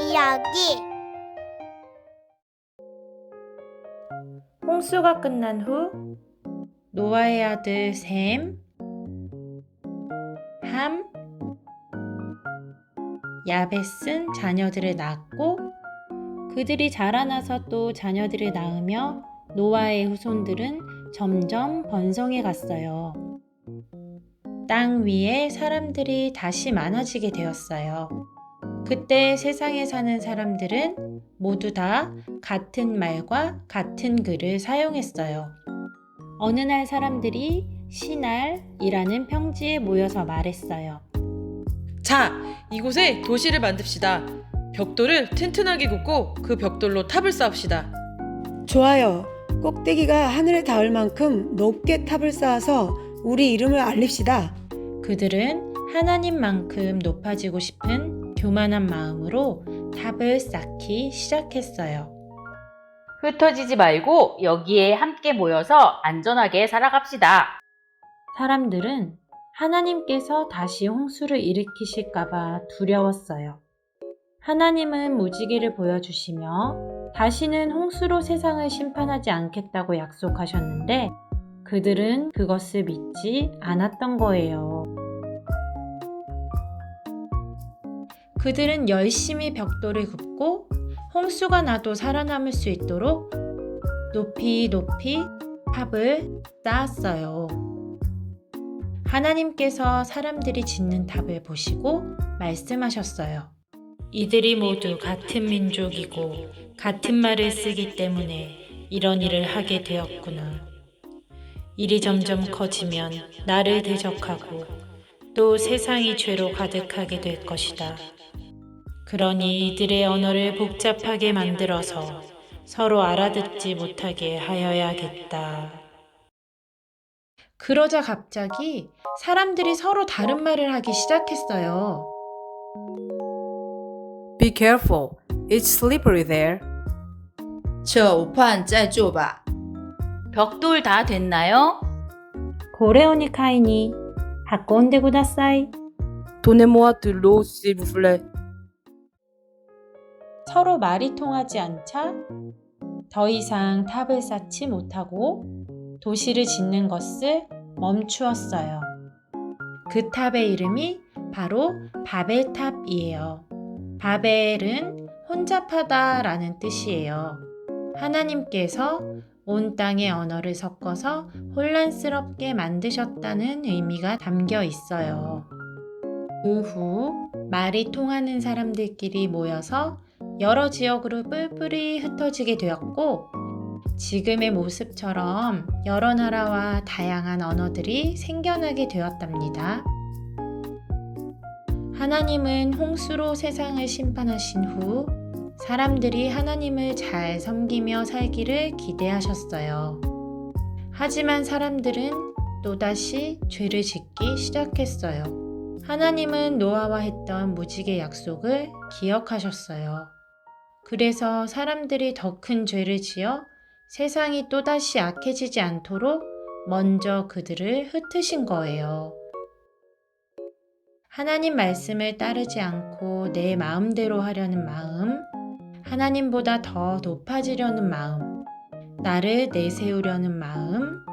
이야기 홍수가 끝난 후 노아의 아들 셈, 함, 야벳은 자녀들을 낳았고 그들이 자라나서 또 자녀들을 낳으며 노아의 후손들은 점점 번성해 갔어요. 땅 위에 사람들이 다시 많아지게 되었어요. 그때 세상에 사는 사람들은 모두 다 같은 말과 같은 글을 사용했어요. 어느 날 사람들이 신알이라는 평지에 모여서 말했어요. 자, 이곳에 도시를 만듭시다. 벽돌을 튼튼하게 굽고 그 벽돌로 탑을 쌓읍시다. 좋아요. 꼭대기가 하늘에 닿을 만큼 높게 탑을 쌓아서 우리 이름을 알립시다. 그들은 하나님만큼 높아지고 싶은 교만한 마음으로 탑을 쌓기 시작했어요. 흩어지지 말고 여기에 함께 모여서 안전하게 살아갑시다. 사람들은 하나님께서 다시 홍수를 일으키실까봐 두려웠어요. 하나님은 무지개를 보여주시며 다시는 홍수로 세상을 심판하지 않겠다고 약속하셨는데 그들은 그것을 믿지 않았던 거예요. 그들은 열심히 벽돌을 굽고 홍수가 나도 살아남을 수 있도록 높이 높이 탑을 쌓았어요. 하나님께서 사람들이 짓는 탑을 보시고 말씀하셨어요. 이들이 모두 같은 민족이고 같은 말을 쓰기 때문에 이런 일을 하게 되었구나. 일이 점점 커지면 나를 대적하고 또 세상이 죄로 가득하게 될 것이다. 그러니 이들의 언어를 복잡하게 만들어서 서로 알아듣지 못하게 하여야겠다. 그러자 갑자기 사람들이 서로 다른 말을 하기 시작했어요. Be careful, it's slippery there. 这五判再做吧。 벽돌 다 됐나요? 고레오니 카이니 바꼰데 구다사이 Donnez-moi de l'eau, s'il vous plaît. 서로 말이 통하지 않자 더 이상 탑을 쌓지 못하고 도시를 짓는 것을 멈추었어요. 그 탑의 이름이 바로 바벨탑이에요. 바벨은 혼잡하다 라는 뜻이에요. 하나님께서 온 땅의 언어를 섞어서 혼란스럽게 만드셨다는 의미가 담겨 있어요. 그 후 말이 통하는 사람들끼리 모여서 여러 지역으로 뿔뿔이 흩어지게 되었고, 지금의 모습처럼 여러 나라와 다양한 언어들이 생겨나게 되었답니다. 하나님은 홍수로 세상을 심판하신 후 사람들이 하나님을 잘 섬기며 살기를 기대하셨어요. 하지만 사람들은 또다시 죄를 짓기 시작했어요. 하나님은 노아와 했던 무지개 약속을 기억하셨어요. 그래서 사람들이 더 큰 죄를 지어 세상이 또다시 악해지지 않도록 먼저 그들을 흩으신 거예요. 하나님 말씀을 따르지 않고 내 마음대로 하려는 마음, 하나님보다 더 높아지려는 마음, 나를 내세우려는 마음,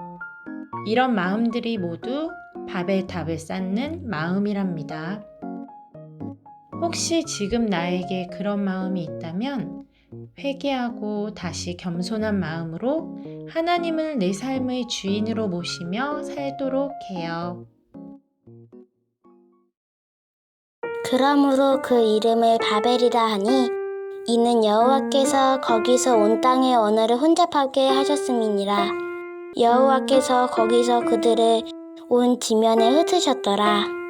이런 마음들이 모두 바벨탑을 쌓는 마음이랍니다. 혹시 지금 나에게 그런 마음이 있다면 회개하고 다시 겸손한 마음으로 하나님을 내 삶의 주인으로 모시며 살도록 해요. 그러므로 그 이름을 바벨이라 하니 이는 여호와께서 거기서 온 땅의 언어를 혼잡하게 하셨음이니라 여호와께서 거기서 그들을 온 지면에 흩으셨더라